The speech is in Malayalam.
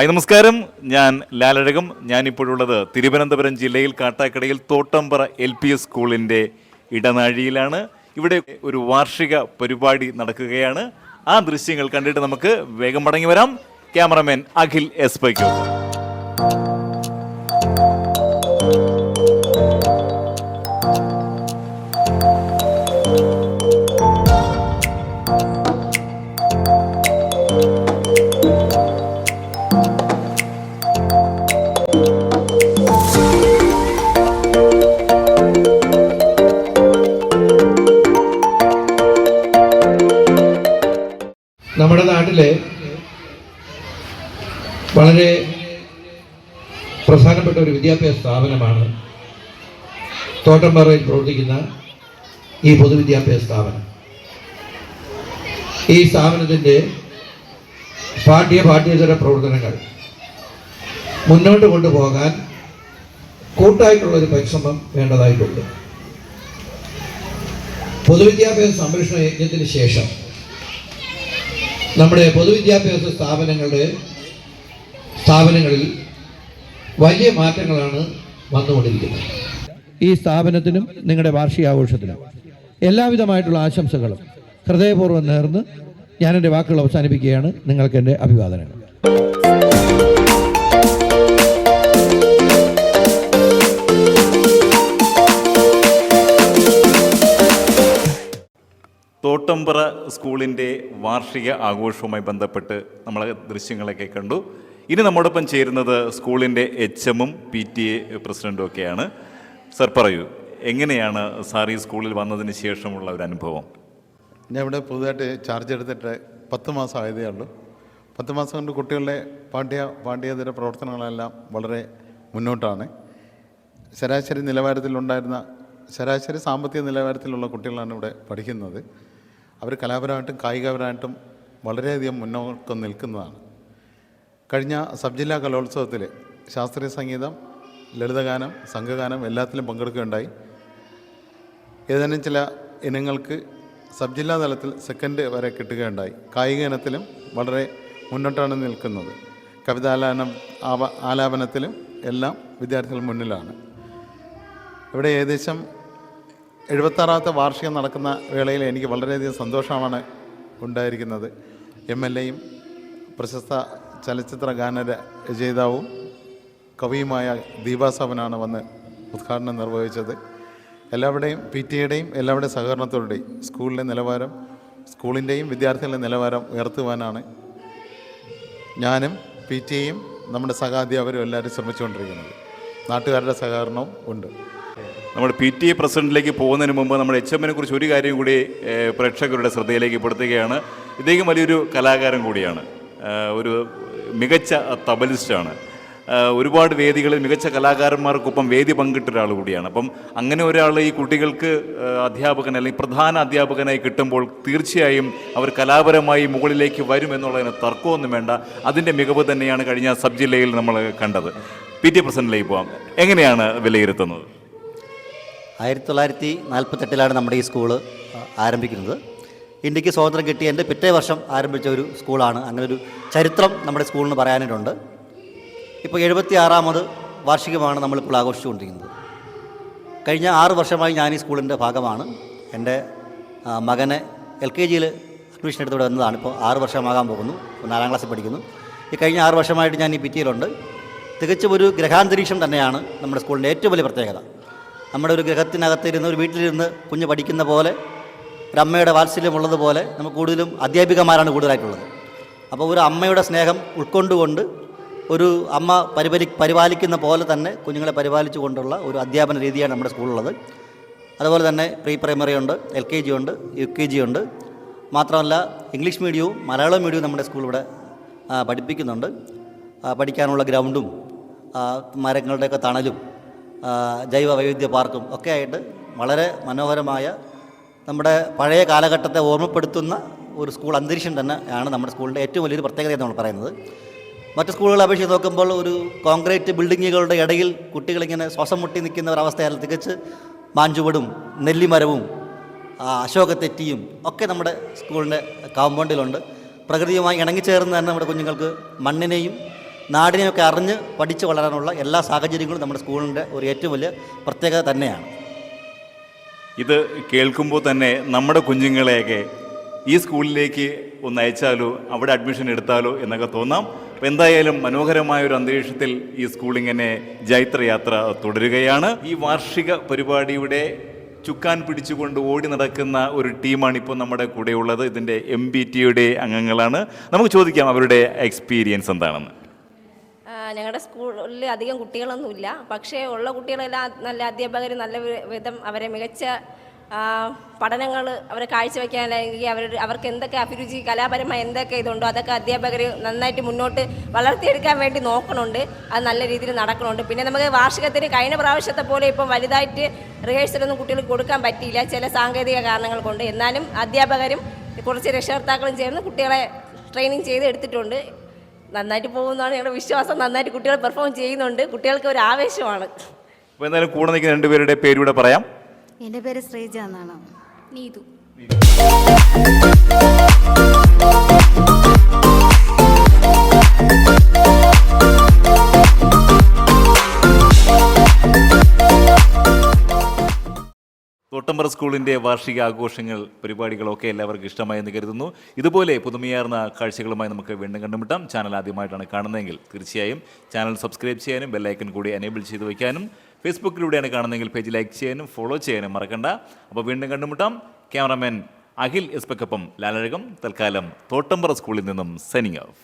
ഹായ് നമസ്കാരം. ഞാൻ ലാലഴകം. ഞാനിപ്പോഴുള്ളത് തിരുവനന്തപുരം ജില്ലയിൽ കാട്ടാക്കടയിൽ തോട്ടമ്പറ എൽ പി എസ് സ്കൂളിന്റെ ഇടനാഴിയിലാണ്. ഇവിടെ ഒരു വാർഷിക പരിപാടി നടക്കുകയാണ്. ആ ദൃശ്യങ്ങൾ കണ്ടിട്ട് നമുക്ക് വേഗം മടങ്ങി വരാം. ക്യാമറമാൻ അഖിൽ എസ് പൈക്കോ. നമ്മുടെ വളരെ പ്രധാനപ്പെട്ട ഒരു വിദ്യാഭ്യാസ സ്ഥാപനമാണ് തോട്ടംപാറയിൽ പ്രവർത്തിക്കുന്ന ഈ പൊതുവിദ്യാഭ്യാസ സ്ഥാപനം. ഈ സ്ഥാപനത്തിന്റെ പാഠ്യ പാഠ്യേതര പ്രവർത്തനങ്ങൾ മുന്നോട്ട് കൊണ്ടുപോകാൻ കൂട്ടായിട്ടുള്ളൊരു പരിശ്രമം വേണ്ടതായിട്ടുണ്ട്. പൊതുവിദ്യാഭ്യാസ സംരക്ഷണ യജ്ഞത്തിന് ശേഷം നമ്മുടെ പൊതുവിദ്യാഭ്യാസ സ്ഥാപനങ്ങളുടെ സ്ഥാപനങ്ങളിൽ വലിയ മാറ്റങ്ങളാണ് വന്നുകൊണ്ടിരിക്കുന്നത്. ഈ സ്ഥാപനത്തിനും നിങ്ങളുടെ വാർഷികാഘോഷത്തിനും എല്ലാവിധമായിട്ടുള്ള ആശംസകളും ഹൃദയപൂർവം നേർന്ന് ഞാൻ എന്റെ വാക്കുകൾ അവസാനിപ്പിക്കുകയാണ്. നിങ്ങൾക്ക് എന്റെ അഭിവാദനങ്ങൾ. തോട്ടമ്പ്ര സ്കൂളിന്റെ വാർഷിക ആഘോഷവുമായി ബന്ധപ്പെട്ട് നമ്മൾ ദൃശ്യങ്ങളൊക്കെ കണ്ടു. ഇനി നമ്മോടൊപ്പം ചേരുന്നത് സ്കൂളിന്റെ എച്ച് എമ്മും പി ടി എ പ്രസിഡന്റും ഒക്കെയാണ്. സർ പറയൂ എങ്ങനെയാണ് സാർ ഈ സ്കൂളിൽ വന്നതിന് ശേഷമുള്ള ഒരു അനുഭവം? ഞാൻ ഇവിടെ പുതുതായിട്ട് ചാർജ് എടുത്തിട്ട് പത്ത് മാസം ആയതേ ഉള്ളൂ. പത്ത് മാസം കൊണ്ട് കുട്ടികളുടെ പാഠ്യ പാഠ്യേതര പ്രവർത്തനങ്ങളെല്ലാം വളരെ മുന്നോട്ടാണ്. ശരാശരി നിലവാരത്തിലുണ്ടായിരുന്ന ശരാശരി സാമ്പത്തിക നിലവാരത്തിലുള്ള കുട്ടികളാണ് ഇവിടെ പഠിക്കുന്നത്. അവർ കലാപരമായിട്ടും കായികപരമായിട്ടും വളരെയധികം മുന്നോക്കം നിൽക്കുന്നതാണ്. കഴിഞ്ഞ സബ് ജില്ലാ കലോത്സവത്തിൽ ശാസ്ത്രീയ സംഗീതം ലളിതഗാനം സംഘഗാനം എല്ലാത്തിലും പങ്കെടുക്കുകയുണ്ടായി. ഏതാനും ചില ഇനങ്ങൾക്ക് സബ് ജില്ലാ തലത്തിൽ സെക്കൻഡ് വരെ കിട്ടുകയുണ്ടായി. കായിക ഇനത്തിലും വളരെ മുന്നോട്ടാണ് നിൽക്കുന്നത്. കവിതാലാപനം ആവ ആലാപനത്തിലും എല്ലാം വിദ്യാർത്ഥികൾ മുന്നിലാണ്. ഇവിടെ ഏകദേശം എഴുപത്താറാമത്തെ വാർഷികം നടക്കുന്ന വേളയിൽ എനിക്ക് വളരെയധികം സന്തോഷമാണ് ഉണ്ടായിരിക്കുന്നത്. എം എൽ എയും പ്രശസ്ത ചലച്ചിത്ര ഗാന രചയിതാവും കവിയുമായ ദീപാസവനാണ് വന്ന് ഉദ്ഘാടനം നിർവഹിച്ചത്. എല്ലാവരുടെയും പി ടി എയുടെയും എല്ലാവരുടെയും സഹകരണത്തോടെയും സ്കൂളിലെ നിലവാരം സ്കൂളിന്റെയും വിദ്യാർത്ഥികളുടെ നിലവാരം ഉയർത്തുവാനാണ് ഞാനും പി ടി എയും നമ്മുടെ സഹാധ്യാപകരും എല്ലാവരും ശ്രമിച്ചുകൊണ്ടിരിക്കുന്നത്. നാട്ടുകാരുടെ സഹകരണവും ഉണ്ട്. നമ്മുടെ പി ടി എ പ്രസിഡന്റിലേക്ക് പോകുന്നതിന് മുമ്പ് നമ്മുടെ എച്ച് എമ്മിനെ കുറിച്ച് ഒരു കാര്യം കൂടി പ്രേക്ഷകരുടെ ശ്രദ്ധയിലേക്ക് പെടുത്തുകയാണ്. ഇദ്ദേഹം വലിയൊരു കലാകാരൻ കൂടിയാണ്. ഒരു മികച്ച തബലിസ്റ്റാണ്. ഒരുപാട് വേദികളിൽ മികച്ച കലാകാരന്മാർക്കൊപ്പം വേദി പങ്കിട്ട ഒരാൾ കൂടിയാണ്. അപ്പം അങ്ങനെ ഒരാൾ ഈ കുട്ടികൾക്ക് അധ്യാപകൻ അല്ലെങ്കിൽ പ്രധാന അധ്യാപകനായി കിട്ടുമ്പോൾ തീർച്ചയായും അവർ കലാപരമായി മുകളിലേക്ക് വരും എന്നുള്ളതിന് തർക്കമൊന്നും വേണ്ട. അതിന്റെ മികവ് തന്നെയാണ് കഴിഞ്ഞ സബ് ജില്ലയിൽ നമ്മൾ കണ്ടത്. പി ടി പ്രസിഡന്റിലേക്ക് പോകാം എങ്ങനെയാണ് വിലയിരുത്തുന്നത്? ആയിരത്തി തൊള്ളായിരത്തി നാൽപ്പത്തെട്ടിലാണ് നമ്മുടെ ഈ സ്കൂൾ ആരംഭിക്കുന്നത്. ഇന്ത്യയ്ക്ക് സ്വാതന്ത്ര്യം കിട്ടി എന്റെ പിറ്റേ വർഷം ആരംഭിച്ച ഒരു സ്കൂളാണ്. അങ്ങനെ ഒരു ചരിത്രം നമ്മുടെ സ്കൂളിന് പറയാനായിട്ടുണ്ട് ഇപ്പോൾ എഴുപത്തി ആറാമത് വാർഷികമാണ് നമ്മളിപ്പോൾ ആഘോഷിച്ചുകൊണ്ടിരിക്കുന്നത്. കഴിഞ്ഞ ആറ് വർഷമായി ഞാൻ ഈ സ്കൂളിന്റെ ഭാഗമാണ്. എന്റെ മകനെ എൽ കെ ജിയിൽ അഡ്മിഷൻ എടുത്തോടെ വന്നതാണ്. ഇപ്പോൾ ആറ് വർഷമാകാൻ പോകുന്നു. നാലാം ക്ലാസ്സിൽ പഠിക്കുന്നു. ഈ കഴിഞ്ഞ ആറ് വർഷമായിട്ട് ഞാൻ ഈ ഭിത്തിയിലുണ്ട് തികച്ചും ഒരു ഗ്രഹാന്തരീക്ഷം തന്നെയാണ് നമ്മുടെ സ്കൂളിന്റെ ഏറ്റവും വലിയ പ്രത്യേകത. നമ്മുടെ ഒരു ഗ്രഹത്തിനകത്തിരുന്ന് ഒരു വീട്ടിലിരുന്ന് കുഞ്ഞ് പഠിക്കുന്ന പോലെ ഒരു അമ്മയുടെ വാത്സല്യമുള്ളതുപോലെ നമുക്ക് കൂടുതലും അധ്യാപികമാരാണ് കൂടുതലായിട്ടുള്ളത്. അപ്പോൾ ഒരു അമ്മയുടെ സ്നേഹം ഉൾക്കൊണ്ടുകൊണ്ട് ഒരു അമ്മ പരിപാലി പരിപാലിക്കുന്ന പോലെ തന്നെ കുഞ്ഞുങ്ങളെ പരിപാലിച്ചു കൊണ്ടുള്ള ഒരു അധ്യാപന രീതിയാണ് നമ്മുടെ സ്കൂളിലുള്ളത് അതുപോലെ തന്നെ പ്രീ പ്രൈമറി ഉണ്ട് എൽ കെ ജി ഉണ്ട് യു കെ ജി ഉണ്ട്. മാത്രമല്ല ഇംഗ്ലീഷ് മീഡിയവും മലയാളം മീഡിയവും നമ്മുടെ സ്കൂളിവിടെ പഠിപ്പിക്കുന്നുണ്ട്. പഠിക്കാനുള്ള ഗ്രൗണ്ടും മരങ്ങളുടെയൊക്കെ തണലും ജൈവ വൈവിധ്യ പാർക്കും ഒക്കെ ആയിട്ട് വളരെ മനോഹരമായ നമ്മുടെ പഴയ കാലഘട്ടത്തെ ഓർമ്മപ്പെടുത്തുന്ന ഒരു സ്കൂൾ അന്തരീക്ഷം തന്നെ ആണ് നമ്മുടെ സ്കൂളിന്റെ ഏറ്റവും വലിയൊരു പ്രത്യേകത എന്ന് നമ്മൾ പറയുന്നത്. മറ്റ് സ്കൂളുകളെ അപേക്ഷിച്ച് നോക്കുമ്പോൾ ഒരു കോൺക്രീറ്റ് ബിൽഡിങ്ങുകളുടെ ഇടയിൽ കുട്ടികളിങ്ങനെ ശ്വാസം മുട്ടി നിൽക്കുന്ന ഒരവസ്ഥയാൽ തികച്ച് മാഞ്ചുവടും നെല്ലിമരവും അശോകത്തെറ്റിയും ഒക്കെ നമ്മുടെ സ്കൂളിന്റെ കാമ്പൗണ്ടിലുണ്ട്. പ്രകൃതിയുമായി ഇണങ്ങിച്ചേർന്ന് തന്നെ നമ്മുടെ കുഞ്ഞുങ്ങൾക്ക് മണ്ണിനെയും ഒക്കെ അറിഞ്ഞ് പഠിച്ചു വളരാനുള്ള എല്ലാ സാഹചര്യങ്ങളും നമ്മുടെ സ്കൂളിന്റെ ഒരു ഏറ്റവും വലിയ പ്രത്യേകത തന്നെയാണ്. ഇത് കേൾക്കുമ്പോൾ തന്നെ നമ്മുടെ കുഞ്ഞുങ്ങളെയൊക്കെ ഈ സ്കൂളിലേക്ക് ഒന്ന് അയച്ചാലോ അവിടെ അഡ്മിഷൻ എടുത്താലോ എന്നൊക്കെ തോന്നാം. അപ്പം എന്തായാലും മനോഹരമായ ഒരു അന്തരീക്ഷത്തിൽ ഈ സ്കൂളിങ്ങനെ ജൈത്രയാത്ര തുടരുകയാണ്. ഈ വാർഷിക പരിപാടിയുടെ ചുക്കാൻ പിടിച്ചുകൊണ്ട് ഓടി നടക്കുന്ന ഒരു ടീമാണ് ഇപ്പോൾ നമ്മുടെ കൂടെയുള്ളത്. ഇതിന്റെ എം ബി ടിയുടെ അംഗങ്ങളാണ്. നമുക്ക് ചോദിക്കാം അവരുടെ എക്സ്പീരിയൻസ് എന്താണെന്ന്. ഞങ്ങളുടെ സ്കൂളിൽ അധികം കുട്ടികളൊന്നുമില്ല. പക്ഷേ ഉള്ള കുട്ടികളെല്ലാം നല്ല അധ്യാപകർ നല്ല വിധം അവരെ മികച്ച പഠനങ്ങൾ അവരെ കാഴ്ചവെക്കാൻ അല്ലെങ്കിൽ അവർ അവർക്ക് എന്തൊക്കെ അഭിരുചി കലാപരമായി എന്തൊക്കെ ഇതുണ്ടോ അതൊക്കെ അധ്യാപകർ നന്നായിട്ട് മുന്നോട്ട് വളർത്തിയെടുക്കാൻ വേണ്ടി നോക്കണുണ്ട്. അത് നല്ല രീതിയിൽ നടക്കണുണ്ട്. പിന്നെ നമുക്ക് വാർഷികത്തിന് കഴിഞ്ഞ പ്രാവശ്യത്തെ പോലെ ഇപ്പം വലുതായിട്ട് റിഹേഴ്സലൊന്നും കുട്ടികൾക്ക് കൊടുക്കാൻ പറ്റിയില്ല. ചില സാങ്കേതിക കാരണങ്ങൾ കൊണ്ട്. എന്നാലും അധ്യാപകരും കുറച്ച് രക്ഷകർത്താക്കളും ചേർന്ന് കുട്ടികളെ ട്രെയിനിങ് ചെയ്ത് എടുത്തിട്ടുണ്ട് നന്നായിട്ട് പോകുന്നതാണ് ഞങ്ങളുടെ വിശ്വാസം. നന്നായിട്ട് കുട്ടികൾ പെർഫോം ചെയ്യുന്നുണ്ട്. കുട്ടികൾക്ക് ഒരു ആവേശമാണ്. അപ്പോൾ എന്തായാലും കൂടെ നിൽക്കുന്ന രണ്ടുപേരുടെ പേരൂടെ പറയാം. എന്റെ പേര് ശ്രീജ എന്നാണ്. നീതു. തോട്ടമ്പറ സ്കൂളിന്റെ വാർഷിക ആഘോഷങ്ങൾ പരിപാടികളൊക്കെ എല്ലാവർക്കും ഇഷ്ടമായി എന്ന് കരുതുന്നു. ഇതുപോലെ പുതുമയാർന്ന കാഴ്ചകളുമായി നമുക്ക് വീണ്ടും കണ്ടുമുട്ടാം. ചാനൽ ആദ്യമായിട്ടാണ് കാണുന്നതെങ്കിൽ തീർച്ചയായും ചാനൽ സബ്സ്ക്രൈബ് ചെയ്യാനും ബെല്ലൈക്കൻ കൂടി എനേബിൾ ചെയ്ത് വയ്ക്കാനും ഫേസ്ബുക്കിലൂടെയാണ് കാണുന്നതെങ്കിൽ പേജ് ലൈക്ക് ചെയ്യാനും ഫോളോ ചെയ്യാനും മറക്കണ്ട. അപ്പോൾ വീണ്ടും കണ്ടുമുട്ടാം. ക്യാമറാമാൻ അഖിൽ എസ്പക്കൊപ്പം ലാലഴകം തൽക്കാലം തോട്ടമ്പറ സ്കൂളിൽ നിന്നും സൈനിങ് ഓഫ്.